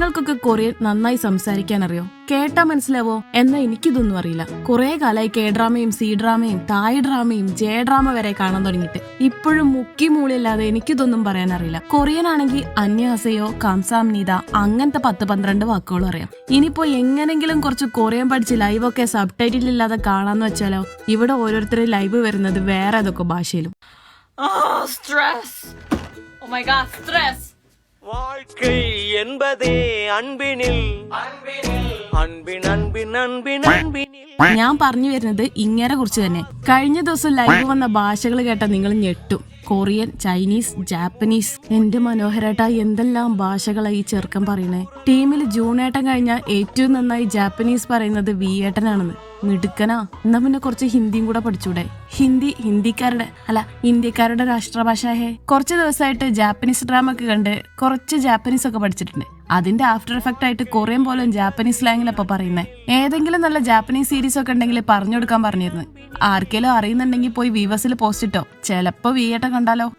നിങ്ങൾക്കൊക്കെ കൊറിയൻ നന്നായി സംസാരിക്കാൻ അറിയോ കേട്ടാ മനസ്സിലാവോ? എന്നാ എനിക്കിതൊന്നും അറിയില്ല. കുറെ കാലമായി കെ ഡ്രാമയും സി ഡ്രാമയും തായ് ഡ്രാമയും ജെ ഡ്രാമ വരെ കാണാൻ തുടങ്ങിയിട്ട്. ഇപ്പോഴും മുക്കി മൂളില്ലാതെ എനിക്കിതൊന്നും പറയാൻ അറിയില്ല കൊറിയൻ ആണെങ്കിൽ അന്യാസയോ കാംസാംനീത അങ്ങനത്തെ പത്ത് പന്ത്രണ്ട് വാക്കുകളും അറിയാം. ഇനിയിപ്പോ എങ്ങനെങ്കിലും കുറച്ച് കൊറിയൻ പഠിച്ച് ലൈവൊക്കെ സബ് ടൈറ്റിൽ ഇല്ലാതെ കാണാന്ന് വെച്ചാലോ? ഇവിടെ ഓരോരുത്തരും ലൈവ് വരുന്നത് വേറെ ഏതൊക്കെ ഭാഷയിലും. Stress. Oh my god, stress. வாழ்க்கை என்பதே அன்பினில் அன்பின் அன்பின் அன்பின் அன்பினில் ഞാൻ പറഞ്ഞു വരുന്നത് ഇങ്ങനെ കുറിച്ച് തന്നെ കഴിഞ്ഞ ദിവസം ലൈവ് വന്ന ഭാഷകൾ കേട്ട നിങ്ങൾ ഞെട്ടും കൊറിയൻ ചൈനീസ് ജാപ്പനീസ് എന്റെ മനോഹരേട്ട എന്തെല്ലാം ഭാഷകളായി ഈ ചെറുക്കൻ പറയണേ ടീമിൽ ജൂണേട്ടൻ കഴിഞ്ഞാൽ ഏറ്റവും നന്നായി ജാപ്പനീസ് പറയുന്നത് വിയേട്ടനാണെന്ന് മിടുക്കനാ. എന്നാ പിന്നെ കുറച്ച് ഹിന്ദിയും കൂടെ പഠിച്ചൂടെ? ഹിന്ദി ഹിന്ദിക്കാരുടെ അല്ല ഇന്ത്യക്കാരുടെ രാഷ്ട്രഭാഷ ഹേ കുറച്ച് ദിവസമായിട്ട് ജാപ്പനീസ് ഡ്രാമ ഒക്കെ കണ്ട് കുറച്ച് ജാപ്പനീസ് ഒക്കെ പഠിച്ചിട്ടുണ്ട്. അതിന്റെ ആഫ്റ്റർ എഫക്റ്റ് ആയിട്ട് കൊറിയൻ പോലും ജാപ്പനീസ് സ്ലാങ്ങിലപ്പൊ പറയുന്നത് ഏതെങ്കിലും നല്ല ജാപ്പനീസ് സീരീസ് ഒക്കെ ഉണ്ടെങ്കിൽ പറഞ്ഞു കൊടുക്കാൻ പറഞ്ഞിരുന്നു. ആർക്കെങ്കിലും അറിയുന്നുണ്ടെങ്കിൽ പോയി വീവേഴ്സിൽ പോസ്റ്റ് ഇട്ടോ. ചിലപ്പോ വിയേട്ട കണ്ടാലോ?